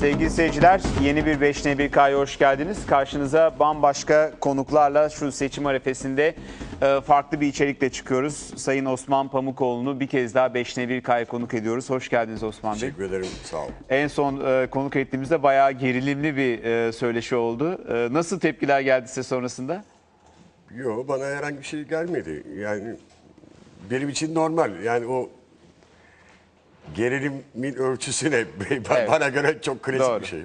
Sevgili seyirciler, yeni bir 5 n 1 K'ya hoş geldiniz. Karşınıza bambaşka konuklarla şu seçim arefesinde e, farklı bir içerikle çıkıyoruz. Sayın Osman Pamukoğlu'nu bir kez daha 5 n 1 K'ya konuk ediyoruz. Hoş geldiniz Osman Bey. Teşekkür ederim. Sağ olun. En son e, konuk ettiğimizde bayağı gerilimli bir e, söyleşi oldu. Nasıl tepkiler geldi size sonrasında? Yok bana herhangi bir şey gelmedi. Yani benim için normal. Yani o gerilimin ölçüsü ne? Evet. Bana göre çok klasik Doğru. bir şey.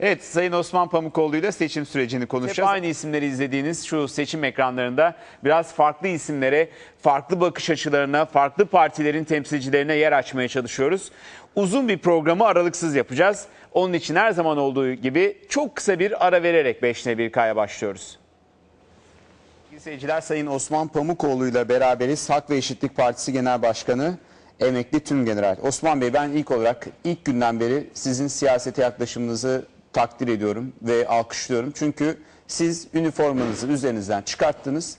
Evet, Sayın Osman Pamukoğlu ile seçim sürecini konuşacağız. Hep aynı isimleri izlediğiniz şu seçim ekranlarında biraz farklı isimlere, farklı bakış açılarına, farklı partilerin temsilcilerine yer açmaya çalışıyoruz. Uzun bir programı aralıksız yapacağız. Onun için her zaman olduğu gibi çok kısa bir ara vererek 5 ne 1 K'ya başlıyoruz. Sevgili seyirciler Sayın Osman Pamukoğlu ile beraberiz. Hak ve Eşitlik Partisi Genel Başkanı, emekli tüm general. Osman Bey ben ilk olarak ilk günden beri sizin siyasete yaklaşımınızı takdir ediyorum ve alkışlıyorum. Çünkü siz üniformanızı üzerinizden çıkarttınız,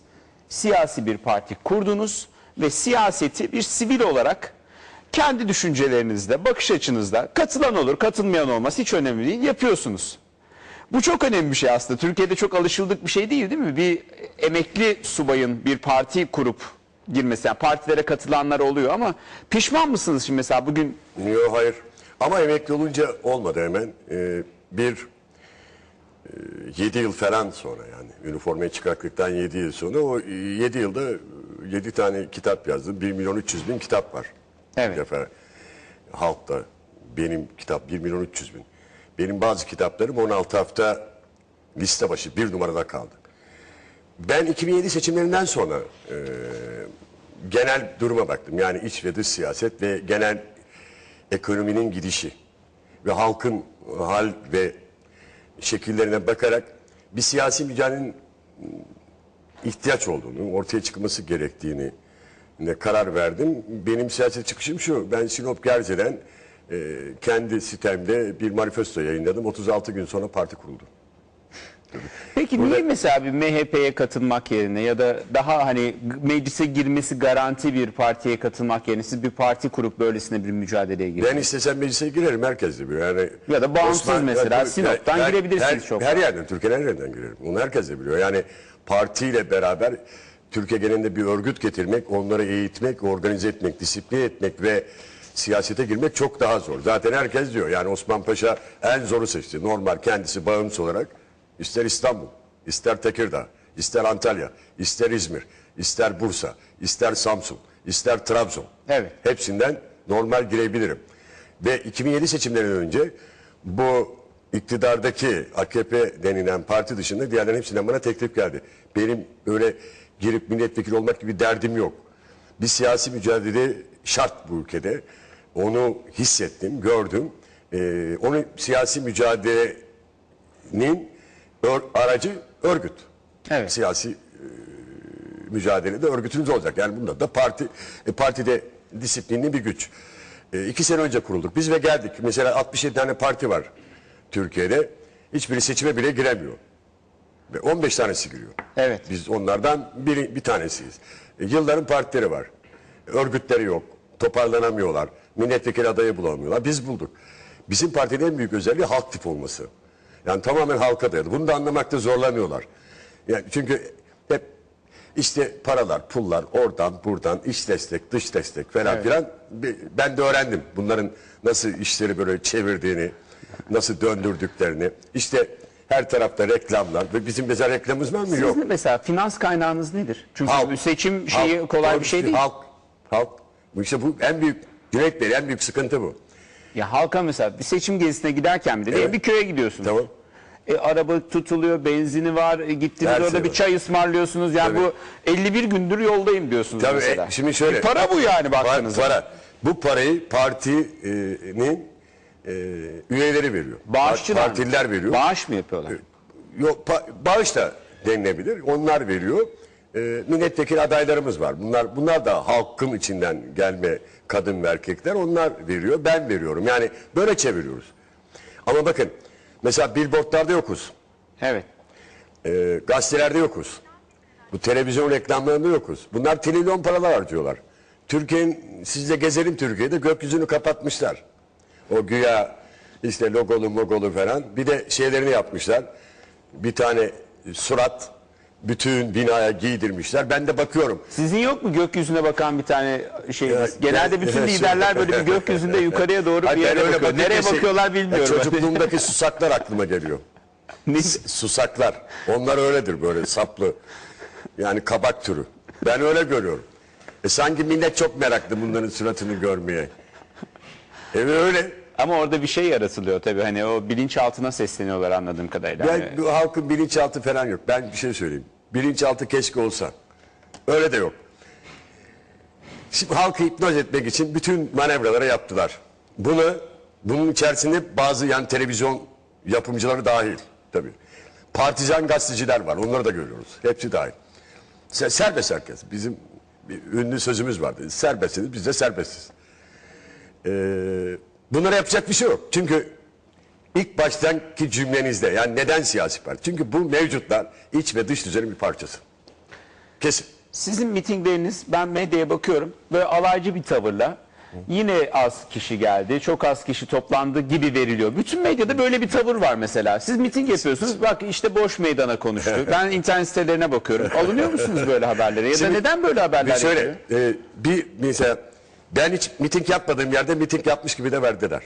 siyasi bir parti kurdunuz ve siyaseti bir sivil olarak kendi düşüncelerinizle, bakış açınızla katılan olur, katılmayan olmaz hiç önemli değil yapıyorsunuz. Bu çok önemli bir şey aslında. Türkiye'de çok alışıldık bir şey değil değil mi? Bir emekli subayın bir parti kurup girmesi. Yani partilere katılanlar oluyor ama pişman mısınız şimdi mesela bugün? Yok hayır. Ama emekli olunca olmadı hemen. Ee, bir 7 yıl falan sonra yani üniformaya çıkarttıktan 7 yıl sonra o 7 yılda 7 tane kitap yazdım. 1 milyon 300 bin kitap var. Evet. Bir defa halkta benim kitap 1 milyon 300 bin. Benim bazı kitaplarım 16 hafta liste başı bir numarada kaldı. Ben 2007 seçimlerinden sonra e, genel duruma baktım. Yani iç ve dış siyaset ve genel ekonominin gidişi ve halkın hal ve şekillerine bakarak bir siyasi mücadelenin ihtiyaç olduğunu, ortaya çıkması gerektiğini ne karar verdim. Benim siyaset çıkışım şu. Ben Sinop Gerze'den e, kendi sitemde bir manifesto yayınladım. 36 gün sonra parti kuruldu. Peki niye mesela bir MHP'ye katılmak yerine ya da daha hani meclise girmesi garanti bir partiye katılmak yerine siz bir parti kurup böylesine bir mücadeleye Ben girdiniz? istesem meclise girerim herkes de biliyor. Yani Ya da bağımsız mesela, Ya, Sinop'tan her- girebilirsiniz her, çok Her yerden, Türkiye'nin her yerden girerim. Onu herkes de biliyor. Yani partiyle beraber Türkiye genelinde bir örgüt getirmek, onları eğitmek, organize etmek, disiplin etmek ve siyasete girmek çok daha zor. Zaten herkes diyor. Yani Osman Paşa en zoru seçti. Normal kendisi bağımsız olarak ister İstanbul, ister Tekirdağ, ister Antalya, ister İzmir, ister Bursa, ister Samsun, ister Trabzon. Evet. Hepsinden normal girebilirim. Ve 2007 seçimlerinden önce bu iktidardaki AKP denilen parti dışında diğerlerin hepsinden bana teklif geldi. Benim öyle girip milletvekili olmak gibi derdim yok. Bir siyasi mücadele şart bu ülkede. Onu hissettim, gördüm. Ee, onu siyasi mücadelenin ör- aracı örgüt. Evet. Siyasi e, mücadelede örgütünüz olacak. Yani bunda da parti e, partide disiplinli bir güç. E, iki sene önce kurulduk. Biz ve geldik. Mesela 67 tane parti var Türkiye'de. Hiçbiri seçime bile giremiyor. Ve 15 tanesi giriyor. Evet. Biz onlardan biri, bir tanesiyiz. E, yılların partileri var. Örgütleri yok. Toparlanamıyorlar. Milletvekili adayı bulamıyorlar. Biz bulduk. Bizim partinin en büyük özelliği halk tip olması. Yani tamamen halka dayalı. Bunu da anlamakta zorlanıyorlar. Yani çünkü hep işte paralar, pullar oradan buradan iç destek, dış destek falan Evet. filan. Ben de öğrendim bunların nasıl işleri böyle çevirdiğini, nasıl döndürdüklerini. İşte her tarafta reklamlar ve bizim mesela reklamımız var mı? Yok. Sizin mesela finans kaynağınız nedir? Çünkü Halk. seçim şeyi Halk. kolay bir şey değil. Halk. Halk. İşte bu en büyük Bey en büyük sıkıntı bu. Ya halka mesela bir seçim gezisine giderken bile Evet. bir köye gidiyorsunuz. Tamam. E, araba tutuluyor, benzini var, e, gittiniz Her orada şey bir var. çay ısmarlıyorsunuz. Yani bu 51 gündür yoldayım diyorsunuz Tabii mesela. e, şimdi şöyle. Bir para bu yani Pa- baktığınızda. Para. Bu parayı partinin e, üyeleri veriyor. Bağışçılar mı? Partililer veriyor. Bağış mı yapıyorlar? Yok pa- bağış da denilebilir. Onlar veriyor. E, milletvekili adaylarımız var. Bunlar bunlar da halkın içinden gelme kadın ve erkekler. Onlar veriyor. Ben veriyorum. Yani böyle çeviriyoruz. Ama bakın mesela billboardlarda yokuz. Evet. E, gazetelerde yokuz. Bu televizyon reklamlarında yokuz. Bunlar trilyon paralar harcıyorlar. Türkiye'nin sizle gezelim Türkiye'de gökyüzünü kapatmışlar. O güya İşte logolu mogolu falan. Bir de şeylerini yapmışlar. Bir tane surat bütün binaya giydirmişler. Ben de bakıyorum. Sizin yok mu gökyüzüne bakan bir tane? Evet, Genelde evet, bütün evet. liderler böyle bir gökyüzünde yukarıya doğru bir yere öyle bakıyor. Nereye şey- bakıyorlar bilmiyorum. Ya Çocukluğumdaki susaklar aklıma geliyor. Ne- Susaklar. Onlar öyledir böyle saplı. Yani kabak türü. Ben öyle görüyorum. E sanki millet çok meraklı bunların suratını görmeye. E öyle. Ama orada bir şey yaratılıyor tabii. Hani o bilinçaltına sesleniyorlar anladığım kadarıyla. Ben Hani- bu halkın bilinçaltı falan yok. Ben bir şey söyleyeyim. Bilinçaltı keşke olsa. Öyle de yok. Şimdi halkı hipnoz etmek için bütün manevraları yaptılar. Bunu bunun içerisinde bazı yani televizyon yapımcıları dahil tabii. Partizan gazeteciler var. Onları da görüyoruz. Hepsi dahil. Se- Serbest herkes. Bizim bir ünlü sözümüz vardı. Serbestsiniz biz de serbestiz. Ee, bunlara yapacak bir şey yok. Çünkü ilk baştanki cümlenizde yani neden siyasi parti? Çünkü bu mevcutlar iç ve dış düzenin bir parçası. Kesin. Sizin mitingleriniz ben medyaya bakıyorum böyle alaycı bir tavırla yine az kişi geldi çok az kişi toplandı gibi veriliyor. Bütün medyada böyle bir tavır var mesela. Siz miting yapıyorsunuz bak işte boş meydana konuştu. Ben internet sitelerine bakıyorum. Alınıyor musunuz böyle haberlere ya da Şimdi neden böyle haberler Bir şöyle yapılıyor? e, bir mesela ben hiç miting yapmadığım yerde miting yapmış gibi de verdiler.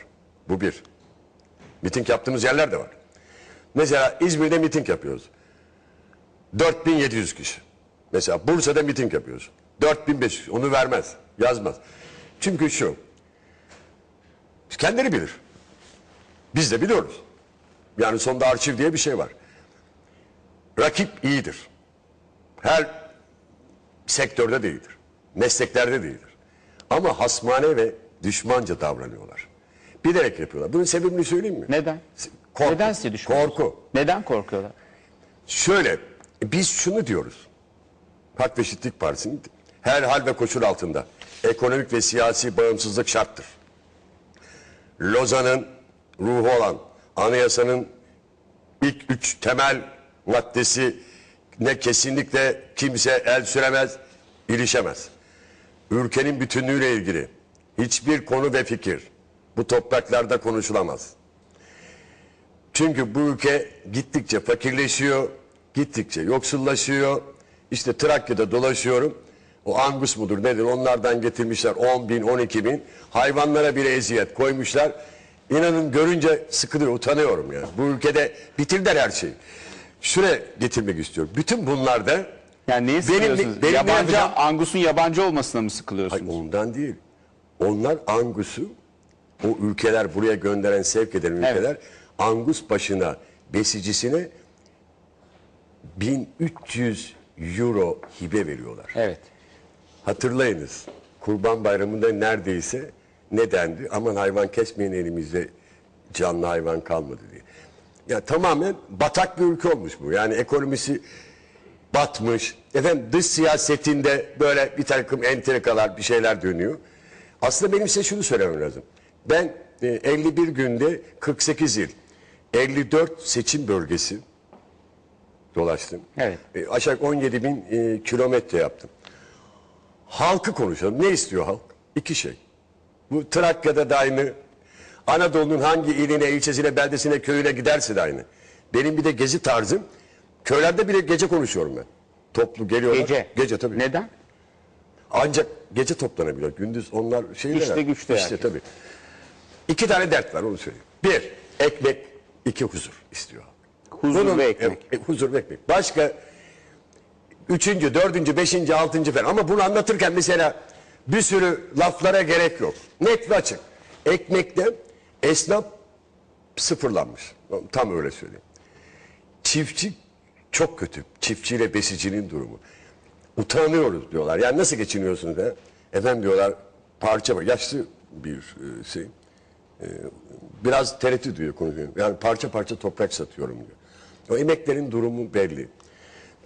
Bu bir. Miting yaptığımız yerler de var. Mesela İzmir'de miting yapıyoruz. 4700 kişi. Mesela Bursa'da miting yapıyoruz. 4500 onu vermez. Yazmaz. Çünkü şu. Kendileri bilir. Biz de biliyoruz. Yani sonda arşiv diye bir şey var. Rakip iyidir. Her sektörde değildir. Mesleklerde değildir. Ama hasmane ve düşmanca davranıyorlar. Bilerek yapıyorlar. Bunun sebebini söyleyeyim mi? Neden? Korku. Neden size? Korku. Neden korkuyorlar? Şöyle, biz şunu diyoruz. Hak ve Eşitlik Partisi'nin her hal ve koşul altında ekonomik ve siyasi bağımsızlık şarttır. Lozan'ın ruhu olan anayasanın ilk üç temel maddesi ne kesinlikle kimse el süremez, ilişemez. Ülkenin bütünlüğüyle ilgili hiçbir konu ve fikir bu topraklarda konuşulamaz. Çünkü bu ülke gittikçe fakirleşiyor, gittikçe yoksullaşıyor. İşte Trakya'da dolaşıyorum. O Angus mudur nedir onlardan getirmişler 10 bin 12 bin. Hayvanlara bile eziyet koymuşlar. İnanın görünce sıkılıyor utanıyorum ya. Bu ülkede bitirdiler her şeyi. Şuraya getirmek istiyorum. Bütün bunlarda Yani neye sıkılıyorsunuz? benim ne yabancı, yapacağım- Angus'un yabancı olmasına mı sıkılıyorsunuz? Hayır, ondan değil. Onlar Angus'u o ülkeler buraya gönderen sevk eden ülkeler Angus başına besicisine 1300 euro hibe veriyorlar. Evet. Hatırlayınız. Kurban Bayramı'nda neredeyse ne dendi? Aman hayvan kesmeyin elimizde canlı hayvan kalmadı diye. Ya tamamen batak bir ülke olmuş bu. Yani ekonomisi batmış. Efendim dış siyasetinde böyle bir takım entrikalar bir şeyler dönüyor. Aslında benim size şunu söylemem lazım. Ben e, 51 günde 48 yıl 54 seçim bölgesi dolaştım. Evet. E, aşağı 17 bin e, kilometre yaptım. Halkı konuşalım. Ne istiyor halk? İki şey. Bu Trakya'da da aynı. Anadolu'nun hangi iline, ilçesine, beldesine, köyüne giderse de aynı. Benim bir de gezi tarzım. Köylerde bile gece konuşuyorum ben. Toplu geliyorlar. Gece. Gece tabii. Neden? Ancak gece toplanabiliyor. Gündüz onlar şeyler. İşte güçte İşte yani. tabii. İki tane dert var onu söyleyeyim. Bir, ekmek. iki huzur istiyor. Huzur ve ekmek. E, huzur ve ekmek. Başka üçüncü, dördüncü, beşinci, altıncı falan. Ama bunu anlatırken mesela bir sürü laflara gerek yok. Net ve açık. Ekmekte esnaf sıfırlanmış. Tam öyle söyleyeyim. Çiftçi çok kötü. Çiftçiyle besicinin durumu. Utanıyoruz diyorlar. Yani nasıl geçiniyorsunuz be? Efendim diyorlar parça var. Yaşlı bir e, şey. E, biraz tereddüt diyor konuşuyor. Yani parça parça toprak satıyorum diyor. O emeklerin durumu belli.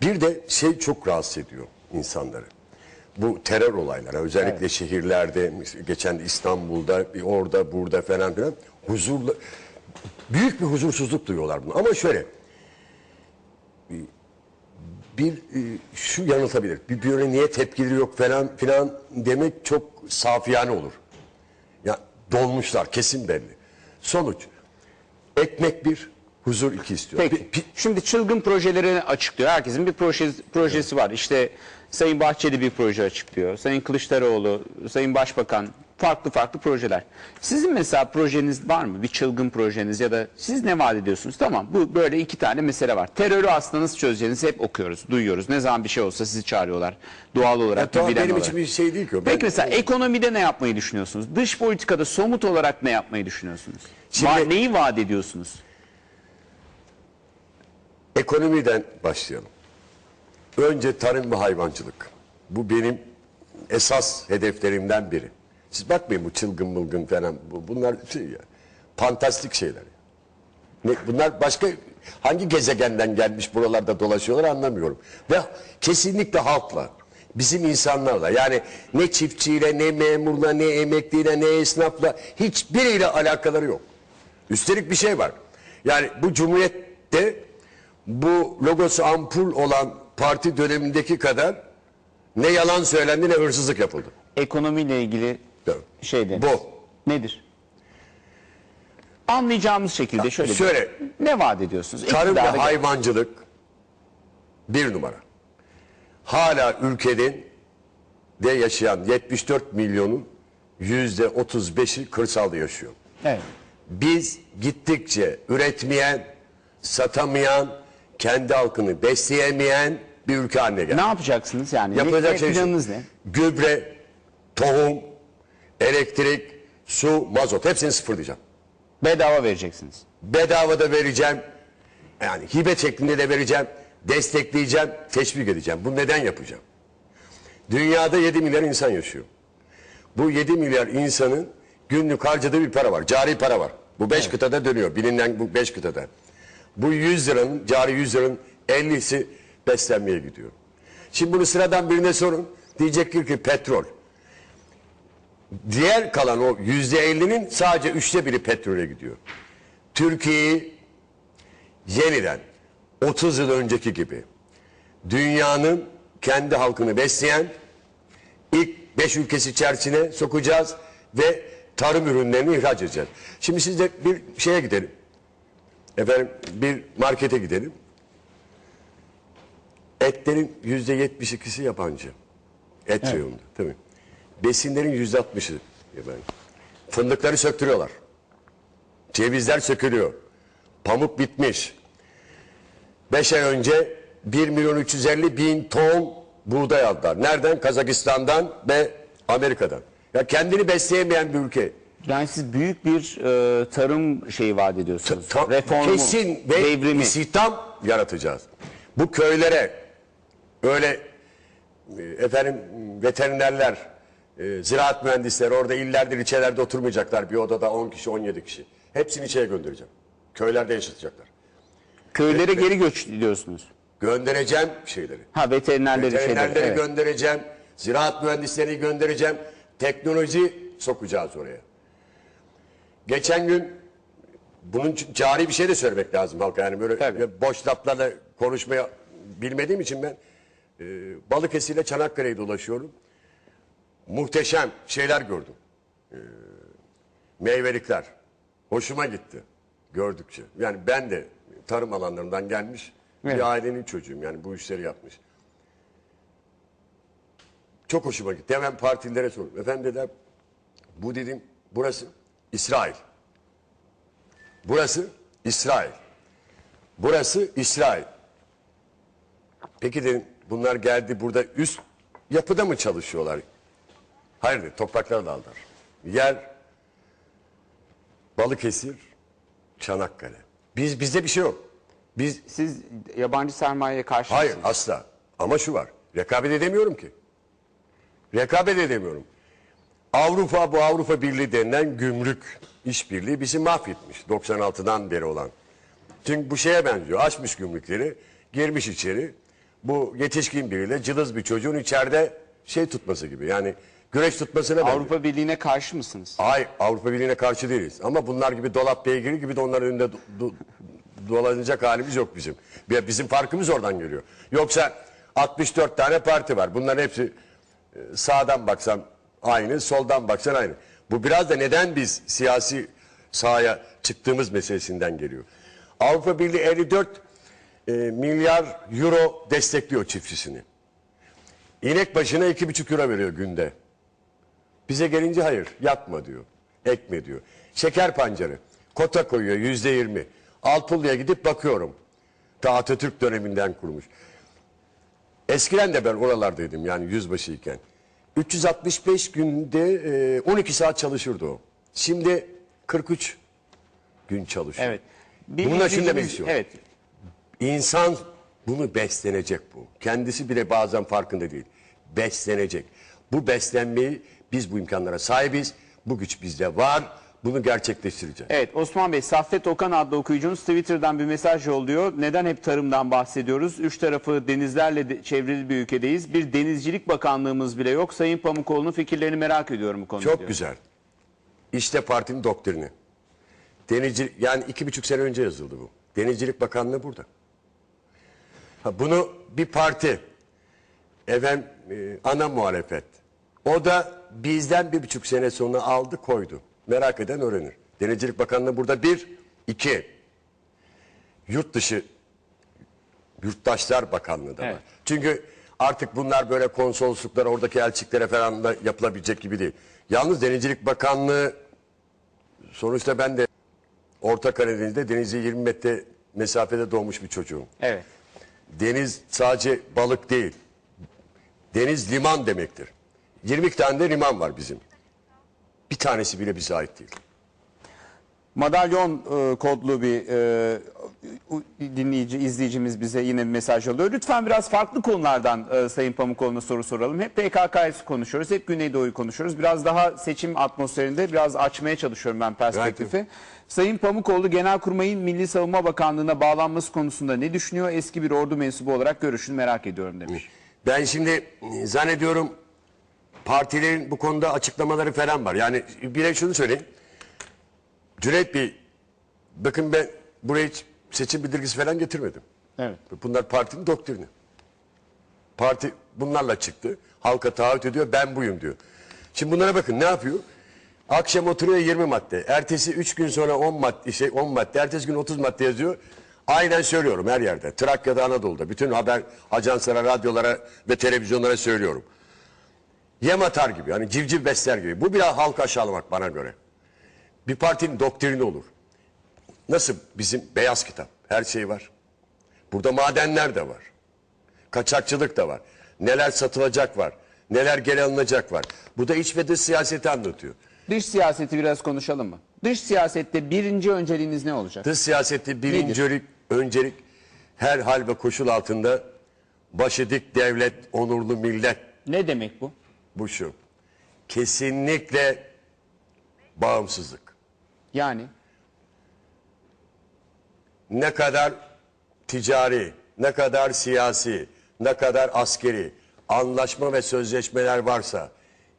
Bir de şey çok rahatsız ediyor insanları. Bu terör olayları özellikle şehirlerde geçen İstanbul'da bir orada burada falan filan huzurla büyük bir huzursuzluk duyuyorlar bunu. Ama şöyle bir e, şu yanıltabilir. Bir böyle niye tepkileri yok falan filan demek çok safiyane olur. Dolmuşlar kesin belli. Sonuç Ekmek bir, huzur iki istiyor. Peki. Pi- pi- Şimdi çılgın projelerini açıklıyor. Herkesin bir projesi, projesi var. İşte Sayın Bahçeli bir proje açıklıyor. Sayın Kılıçdaroğlu, Sayın Başbakan farklı farklı projeler. Sizin mesela projeniz var mı? Bir çılgın projeniz ya da siz ne vaat ediyorsunuz? Tamam bu böyle iki tane mesele var. Terörü aslında nasıl çözeceğinizi hep okuyoruz, duyuyoruz. Ne zaman bir şey olsa sizi çağırıyorlar. Doğal olarak bir tamam, bilen benim olarak. için bir şey değil ki o. Ben- Peki mesela ekonomide ne yapmayı düşünüyorsunuz? Dış politikada somut olarak ne yapmayı düşünüyorsunuz? Şimdi- Va- neyi vaat ediyorsunuz? Ekonomiden başlayalım. Önce tarım ve hayvancılık. Bu benim esas hedeflerimden biri. Siz bakmayın bu çılgın mılgın falan. Bu, bunlar şey ya, fantastik şeyler. Ne, bunlar başka hangi gezegenden gelmiş buralarda dolaşıyorlar anlamıyorum. Ve kesinlikle halkla, bizim insanlarla yani ne çiftçiyle, ne memurla, ne emekliyle, ne esnafla hiçbiriyle alakaları yok. Üstelik bir şey var. Yani bu cumhuriyette bu logosu ampul olan parti dönemindeki kadar ne yalan söylendi ne hırsızlık yapıldı. Ekonomiyle ilgili Evet. şeyde. Bu. Nedir? Anlayacağımız şekilde şöyle. Şöyle Ne vaat ediyorsunuz? tarım ve hayvancılık bir numara. Hala ülkenin de yaşayan 74 milyonun yüzde 35'i kırsalda yaşıyor. Evet. Biz gittikçe üretmeyen, satamayan, kendi halkını besleyemeyen bir ülke haline geldik. Ne yapacaksınız yani? Yapılacak ne, şey şu. planınız ne? Gübre, tohum, elektrik, su, mazot hepsini sıfırlayacağım. Bedava vereceksiniz. Bedava da vereceğim. Yani hibe şeklinde de vereceğim. Destekleyeceğim, teşvik edeceğim. Bu neden yapacağım? Dünyada 7 milyar insan yaşıyor. Bu 7 milyar insanın günlük harcadığı bir para var. Cari para var. Bu 5 kıtada dönüyor. Bilinen bu 5 kıtada. Bu 100 liranın, cari 100 liranın 50'si beslenmeye gidiyor. Şimdi bunu sıradan birine sorun. Diyecektir ki petrol. Diğer kalan o yüzde 50'nin sadece üçte biri petrole gidiyor. Türkiye'yi yeniden 30 yıl önceki gibi dünyanın kendi halkını besleyen ilk 5 ülkesi içerisine sokacağız ve tarım ürünlerini ihraç edeceğiz. Şimdi siz de bir şeye gidelim. Efendim bir markete gidelim. Etlerin yüzde yetmiş ikisi yabancı. Et reyonunda tabii. Besinlerin yüzde altmışı. Fındıkları söktürüyorlar. Cevizler sökülüyor. Pamuk bitmiş. Beş ay önce 1 milyon 350 bin ton buğday aldılar. Nereden? Kazakistan'dan ve Amerika'dan. Ya kendini besleyemeyen bir ülke. Yani siz büyük bir e, tarım şeyi vaat ediyorsunuz. Ta- Reformu, kesin ve devrimi. istihdam yaratacağız. Bu köylere öyle e, efendim veterinerler, e, ziraat mühendisleri orada illerdir ilçelerde oturmayacaklar bir odada 10 kişi 17 kişi. Hepsini içeri göndereceğim. Köylerde yaşatacaklar. Köylere geri göç diyorsunuz. Göndereceğim şeyleri. Ha veterinerleri şeyleri. Veterinerleri evet. göndereceğim. Ziraat mühendislerini göndereceğim. Teknoloji sokacağız oraya. Geçen gün bunun ç- cari bir şey de söylemek lazım halka. Yani böyle Tabii. boş laflarla konuşmaya bilmediğim için ben e, Balıkesir ile Çanakkale'yi dolaşıyorum. Muhteşem şeyler gördüm. E, meyvelikler. Hoşuma gitti gördükçe. Yani ben de tarım alanlarından gelmiş Evet. bir ailenin çocuğuyum. Yani bu işleri yapmış. Çok hoşuma gitti. Hemen partilere sordum. Efendim dediler bu dedim burası İsrail. Burası İsrail. Burası İsrail. Peki dedim bunlar geldi burada üst yapıda mı çalışıyorlar? Hayır dedi toprakları da aldılar. Yer Balıkesir, Çanakkale. Biz bizde bir şey yok. Biz Siz yabancı sermayeye karşı Hayır mısınız? asla. Ama şu var. Rekabet edemiyorum ki. Rekabet edemiyorum. Avrupa bu Avrupa Birliği denilen gümrük işbirliği bizi mahvetmiş 96'dan beri olan. Çünkü bu şeye benziyor. Açmış gümrükleri, girmiş içeri. Bu yetişkin biriyle cılız bir çocuğun içeride şey tutması gibi. Yani güreş tutmasına benziyor. Avrupa Birliği'ne karşı mısınız? Hayır Avrupa Birliği'ne karşı değiliz. Ama bunlar gibi dolap beygiri gibi de onların önünde do- do- dolanacak halimiz yok bizim. Bizim farkımız oradan geliyor. Yoksa 64 tane parti var. Bunların hepsi e, sağdan baksan aynı, soldan baksan aynı. Bu biraz da neden biz siyasi sahaya çıktığımız meselesinden geliyor. Avrupa Birliği 54 e, milyar euro destekliyor çiftçisini. İnek başına 2,5 euro veriyor günde. Bize gelince hayır yapma diyor. Ekme diyor. Şeker pancarı. Kota koyuyor yüzde yirmi. Alpullu'ya gidip bakıyorum. Ta Atatürk döneminden kurmuş. Eskiden de ben oralardaydım yani yüzbaşıyken. 365 günde e, 12 saat çalışırdı o. Şimdi 43 gün çalışıyor. Evet. Bir Bununla şunu demek istiyorum. Evet. İnsan bunu beslenecek bu. Kendisi bile bazen farkında değil. Beslenecek. Bu beslenmeyi biz bu imkanlara sahibiz. Bu güç bizde var. Bunu gerçekleştireceğiz. Evet Osman Bey, Saffet Okan adlı okuyucunuz Twitter'dan bir mesaj yolluyor. Neden hep tarımdan bahsediyoruz? Üç tarafı denizlerle de- çevrili bir ülkedeyiz. Bir denizcilik bakanlığımız bile yok. Sayın Pamukoğlu'nun fikirlerini merak ediyorum bu konuda. Çok diyor. güzel. İşte partinin doktrini. Denizcilik, yani iki buçuk sene önce yazıldı bu. Denizcilik Bakanlığı burada. Ha, bunu bir parti, efendim e, ana muhalefet. O da bizden bir buçuk sene sonra aldı koydu. Merak eden öğrenir. Denizcilik Bakanlığı burada bir, iki. Yurt dışı Yurttaşlar Bakanlığı da var. Evet. Çünkü artık bunlar böyle konsolosluklara, oradaki elçiliklere falan da yapılabilecek gibi değil. Yalnız Denizcilik Bakanlığı sonuçta ben de Orta Karadeniz'de denize 20 metre mesafede doğmuş bir çocuğum. Evet. Deniz sadece balık değil. Deniz liman demektir. 20 tane de liman var bizim. Bir tanesi bile bize ait değil. Madalyon e, kodlu bir e, dinleyici, izleyicimiz bize yine bir mesaj yolluyor. Lütfen biraz farklı konulardan e, Sayın Pamukoğlu'na soru soralım. Hep PKK'yı konuşuyoruz, hep Güneydoğu'yu konuşuyoruz. Biraz daha seçim atmosferinde biraz açmaya çalışıyorum ben perspektifi. Sayın Pamukoğlu Genelkurmay'ın Milli Savunma Bakanlığı'na bağlanması konusunda ne düşünüyor? Eski bir ordu mensubu olarak görüşünü merak ediyorum demiş. Ben şimdi e, zannediyorum partilerin bu konuda açıklamaları falan var. Yani bir de şunu söyleyeyim. Cüneyt Bey, bakın ben buraya hiç seçim bildirgisi falan getirmedim. Evet. Bunlar partinin doktrini. Parti bunlarla çıktı. Halka taahhüt ediyor ben buyum diyor. Şimdi bunlara bakın ne yapıyor? Akşam oturuyor 20 madde. Ertesi 3 gün sonra 10 madde, şey 10 madde. Ertesi gün 30 madde yazıyor. Aynen söylüyorum her yerde. Trakya'da, Anadolu'da. Bütün haber ajanslara, radyolara ve televizyonlara söylüyorum. Yem atar gibi. Yani civciv besler gibi. Bu biraz halka aşağılamak bana göre. Bir partinin doktrini olur. Nasıl bizim beyaz kitap? Her şey var. Burada madenler de var. Kaçakçılık da var. Neler satılacak var. Neler geri alınacak var. Bu da iç ve dış siyaseti anlatıyor. Dış siyaseti biraz konuşalım mı? Dış siyasette birinci önceliğiniz ne olacak? Dış siyaseti birinci öncelik her hal ve koşul altında başı dik devlet, onurlu millet Ne demek bu? Bu şu. Kesinlikle bağımsızlık. Yani ne kadar ticari, ne kadar siyasi, ne kadar askeri anlaşma ve sözleşmeler varsa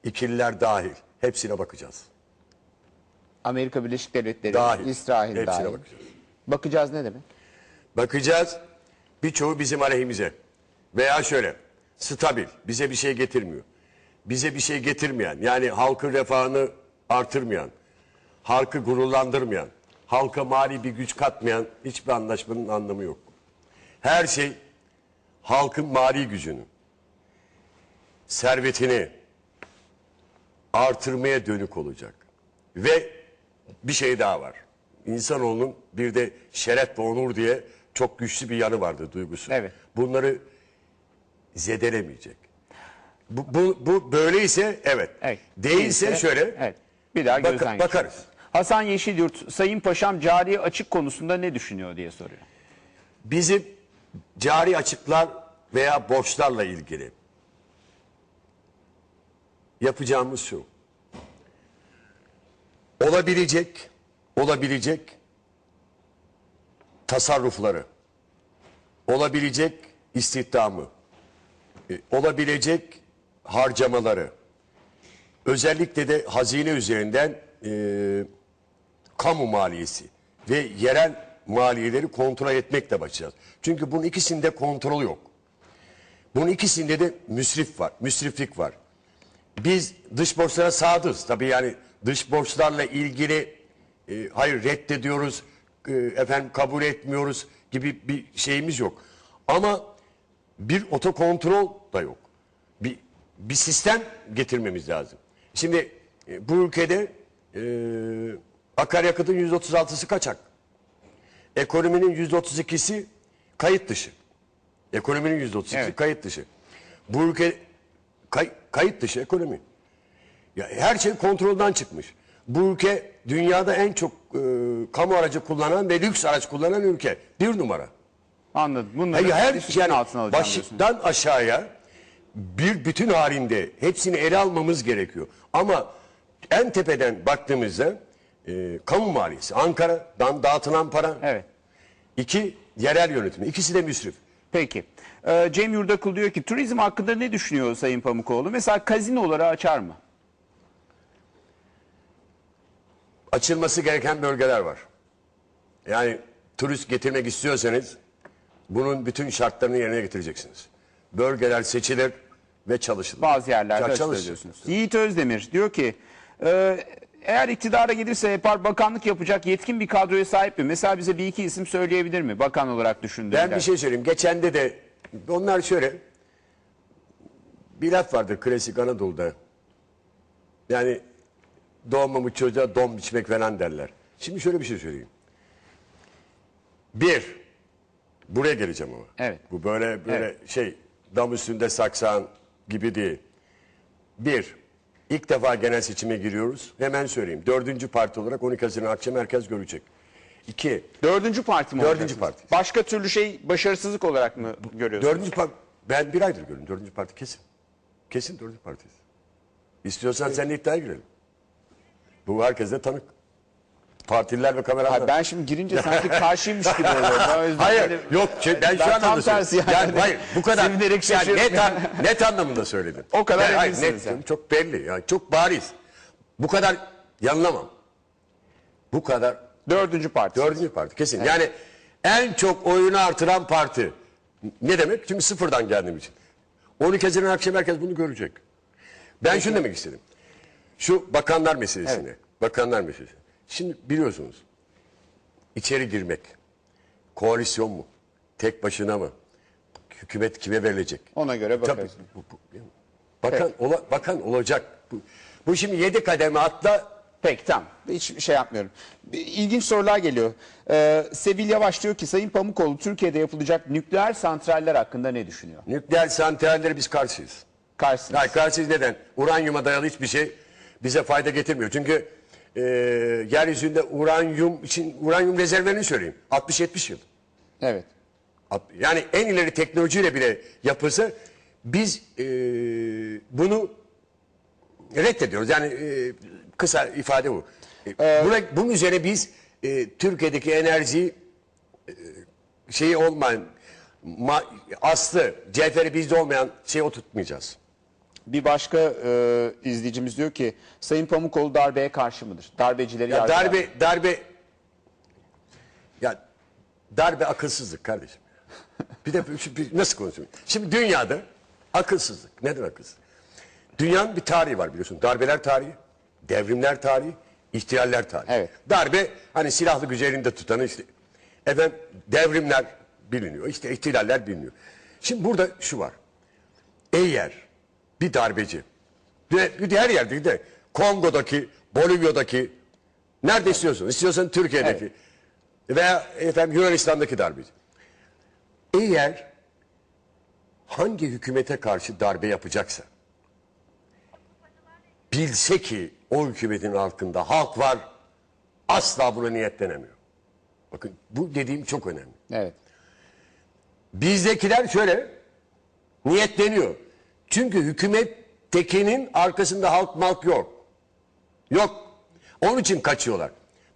ikililer dahil hepsine bakacağız. Amerika Birleşik Devletleri, Dahil. İsrail Hepsine dahil. bakacağız. Bakacağız ne demek? Bakacağız birçoğu bizim aleyhimize veya şöyle stabil bize bir şey getirmiyor. Bize bir şey getirmeyen yani halkın refahını artırmayan, halkı gururlandırmayan, halka mali bir güç katmayan hiçbir anlaşmanın anlamı yok. Her şey halkın mali gücünü, servetini artırmaya dönük olacak. Ve bir şey daha var. İnsanoğlunun bir de şeref ve onur diye çok güçlü bir yanı vardı duygusu. Evet. Bunları zedelemeyecek. Bu, bu, bu böyleyse evet. Evet. Değilse Değilse- şöyle Evet. Bir daha bak- gözden bakarız. Hasan Yeşilyurt, Sayın Paşam cari açık konusunda ne düşünüyor diye soruyor. Bizim cari açıklar veya borçlarla ilgili yapacağımız şu. Olabilecek, olabilecek tasarrufları, olabilecek istihdamı, e, olabilecek harcamaları, özellikle de hazine üzerinden e, kamu maliyesi ve yerel maliyeleri kontrol etmekle başlayacağız. Çünkü bunun ikisinde kontrol yok. Bunun ikisinde de müsrif var, müsriflik var. Biz dış borçlara sadığız. Tabii yani dış borçlarla ilgili e, hayır reddediyoruz, e, efendim kabul etmiyoruz gibi bir şeyimiz yok. Ama bir otokontrol da yok. Bir, sistem getirmemiz lazım. Şimdi e, bu ülkede e, akaryakıtın %36'sı kaçak. Ekonominin %32'si kayıt dışı. Ekonominin %32'si Evet. kayıt dışı. Bu ülke kay- kayıt dışı ekonomi. Ya her şey kontrolden çıkmış. Bu ülke dünyada en çok e, kamu aracı kullanan ve lüks araç kullanan ülke. Bir numara. Anladım. Bunları Hayır, her disiplin yani altına alacağım diyorsun. baştan aşağıya bir bütün halinde hepsini ele almamız gerekiyor. Ama en tepeden baktığımızda e, kamu maliyesi, Ankara'dan dağıtılan para, Evet. iki yerel yönetimi, ikisi de müsrif. Peki. Ee, Cem Yurdakul diyor ki turizm hakkında ne düşünüyor Sayın Pamukoğlu? Mesela kazinoları açar mı? Açılması gereken bölgeler var. Yani turist getirmek istiyorsanız bunun bütün şartlarını yerine getireceksiniz. Bölgeler seçilir ve çalışılır. Bazı yerlerde çalışır. diyorsunuz. Yiğit Özdemir diyor ki e, eğer iktidara gelirse yapar bakanlık yapacak yetkin bir kadroya sahip mi? Mesela bize bir iki isim söyleyebilir mi? Bakan olarak düşündüğünde. Ben bir şey söyleyeyim. Geçende de onlar şöyle bir laf vardır klasik Anadolu'da. Yani doğmamış çocuğa don biçmek falan derler. Şimdi şöyle bir şey söyleyeyim. Bir, buraya geleceğim ama. Evet. Bu böyle böyle şey dam üstünde saksan gibi değil. Bir, ilk defa genel seçime giriyoruz. Hemen söyleyeyim. Dördüncü parti olarak 12 Haziran akşam herkes görecek. İki, Dördüncü parti mi Dördüncü olacaksınız? parti. Başka türlü şey başarısızlık olarak mı görüyorsunuz? Dördüncü parti, ben bir aydır görüyorum dördüncü parti kesin. Kesin dördüncü partiyiz. İstiyorsan seninle iddiaya girelim. Bu herkese tanık. Partililer ve kameralar. Ha, ben şimdi girince sanki karşıymış gibi oluyor. Hayır hani- yok şey, ben şu anlamda tam tersi yani. Yani, hayır bu kadar Sevinerek yani net, an- net anlamında söyledim. O kadar Ben- hayır, net, yani. Çok belli yani çok bariz. Bu kadar yanılamam. Bu kadar Dördüncü parti. Dördüncü parti kesin. Yani en çok oyunu artıran parti. Ne demek? Çünkü sıfırdan geldiğim için. 12 Haziran akşam herkes bunu görecek. Ben şunu demek istedim. Şu bakanlar meselesine. Bakanlar meselesi. Şimdi biliyorsunuz içeri girmek koalisyon mu? Tek başına mı? Hükümet kime verilecek? Ona göre Tabii, bakarsın. bu- bu- bakan, ola- bakan olacak. Bu, bu şimdi yedi kademe atla Peki tamam. Hiç şey yapmıyorum. Bir- İlginç sorular geliyor. Ee, Sevil Yavaş diyor ki Sayın Pamukoğlu Türkiye'de yapılacak nükleer santraller hakkında ne düşünüyor? nükleer santrallere biz karşıyız. Karşısında. Hayır karşıyız neden? Uranyuma dayalı hiçbir şey bize fayda getirmiyor. Çünkü e, yeryüzünde uranyum için uranyum rezervlerini söyleyeyim. 60-70 yıl. Evet. At- Yani en ileri teknolojiyle bile yapılsa biz e, bunu reddediyoruz. Yani e, kısa ifade bu. E, buna- bunun üzerine biz e, Türkiye'deki enerjiyi e, şeyi olmayan ma, aslı, cevheri bizde olmayan şeyi oturtmayacağız. Bir başka e, izleyicimiz diyor ki Sayın Pamukoğlu darbeye karşı mıdır? Darbecileri Ya yargılar darbe darbe ya darbe akılsızlık kardeşim. Bir de bir- nasıl konuşayım? Şimdi dünyada akılsızlık. Neden akılsızlık? Dünyanın bir tarihi var biliyorsun. Darbeler tarihi, devrimler tarihi, ihtilaller tarihi. Evet. Darbe hani silahlı gücü elinde tutanı işte efendim devrimler biliniyor. İşte ihtilaller biliniyor. Şimdi burada şu var. Eğer bir darbeci ve her yerde de Kongo'daki, Bolivya'daki nerede istiyorsun? İstiyorsan Türkiye'deki veya efendim Yunanistan'daki darbeci. Eğer hangi hükümete karşı darbe yapacaksa bilse ki o hükümetin altında halk var asla buna niyetlenemiyor. Bakın bu dediğim çok önemli. Evet. Bizdekiler şöyle niyetleniyor. Çünkü hükümettekinin arkasında halk malk yok. Yok. Onun için kaçıyorlar.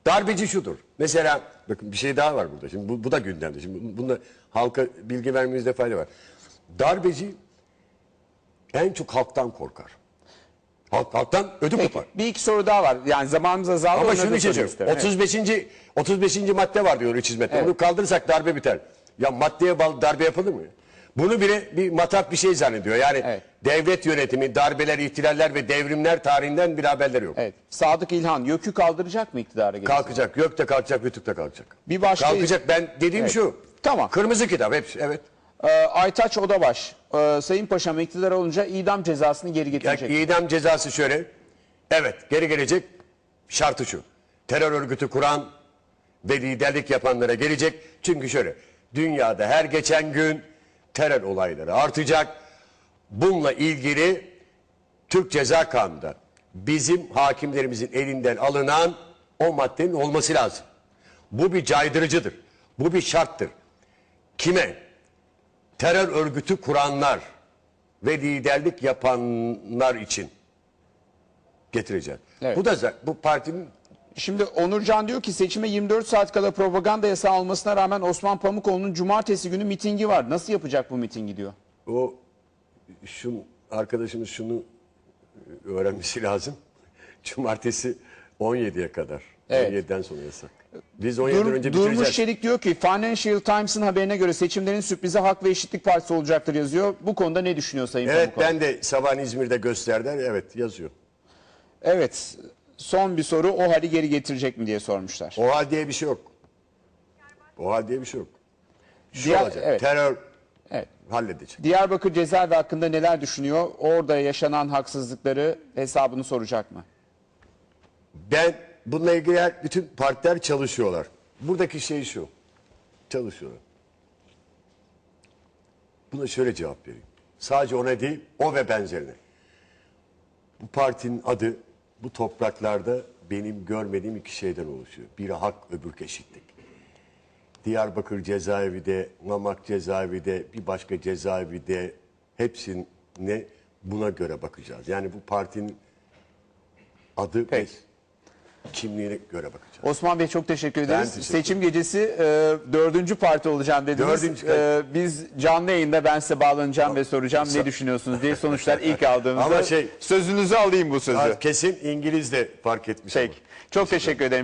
Darbeci şudur. Mesela bakın bir şey daha var burada. Şimdi bu, bu da gündemde. Şimdi bunda halka bilgi vermenizde fayda var. Darbeci en çok halktan korkar. Halk, halktan ödü Peki, kopar. bir iki soru daha var. Yani zamanımız azaldı. Ama şunu sormak söylüyorum. isterim. 35. 35. madde var diyor üç hizmette. Evet. Onu kaldırırsak darbe biter. Ya maddeye bağlı darbe yapılır mı? Bunu bile bir matah bir şey zannediyor. Yani Evet. devlet yönetimi, darbeler, ihtilaller ve devrimler tarihinden bir haberleri yok. Evet. Sadık İlhan YÖK'ü kaldıracak mı iktidara gelince? Kalkacak, gökte kalkacak, rütükte kalkacak. Bir başka- Kalkacak. Ben dediğim Evet. şu. Tamam. Kırmızı kitap hepsi. Evet. Ee, Aytaç Odabaş, e, Sayın Paşam iktidar olunca idam cezasını geri Yani getirecek. idam cezası şöyle. Evet, geri gelecek. Şartı şu. Terör örgütü kuran ve liderlik yapanlara gelecek. Çünkü şöyle. Dünyada her geçen gün terör olayları artacak. Bununla ilgili Türk Ceza Kanunu'nda bizim hakimlerimizin elinden alınan o maddenin olması lazım. Bu bir caydırıcıdır. Bu bir şarttır. Kime? Terör örgütü kuranlar ve liderlik yapanlar için getireceğiz. Evet. Bu da bu partinin Şimdi Onurcan diyor ki seçime 24 saat kala propaganda yasağı olmasına rağmen Osman Pamukoğlu'nun cumartesi günü mitingi var. Nasıl yapacak bu mitingi diyor. o şun arkadaşımız şunu öğrenmesi lazım. Cumartesi 17'ye kadar. Evet. 17'den sonra yasak. Biz 17'den Dur- önce Durmuş bitireceğiz. Çelik diyor ki Financial Times'ın haberine göre seçimlerin sürprizi Hak ve Eşitlik Partisi olacaktır yazıyor. Bu konuda ne düşünüyor Sayın Evet Pamukoğlu? ben de sabah İzmir'de gösterdiler. Evet yazıyor. Evet. Son bir soru o hali geri getirecek mi diye sormuşlar. O hal diye bir şey yok. O hal diye bir şey yok. Şu Diğer- olacak. evet. Terör Evet. halledecek. Diyarbakır cezaevi hakkında neler düşünüyor? Orada yaşanan haksızlıkları hesabını soracak mı? Ben bununla ilgili her- bütün partiler çalışıyorlar. Buradaki şey şu. Çalışıyorlar. Buna şöyle cevap vereyim. Sadece ona değil, o ve benzerine. Bu partinin adı bu topraklarda benim görmediğim iki şeyden oluşuyor. Biri hak, öbürü eşitlik. Diyarbakır cezaevi de, Mamak cezaevi de, bir başka cezaevi de hepsine buna göre bakacağız. Yani bu partinin adı Peki. Kimliğine göre bakacağız. Osman Bey çok teşekkür ederiz. teşekkür Seçim gecesi e, dördüncü parti olacağım dediniz. Dördüncü- E, biz canlı yayında ben size bağlanacağım ve soracağım ne düşünüyorsunuz diye sonuçlar ilk aldığımızda. Ama şey- Sözünüzü alayım bu sözü. Kesin İngiliz de fark etmiş. Peki. ama. Çok teşekkür ederim.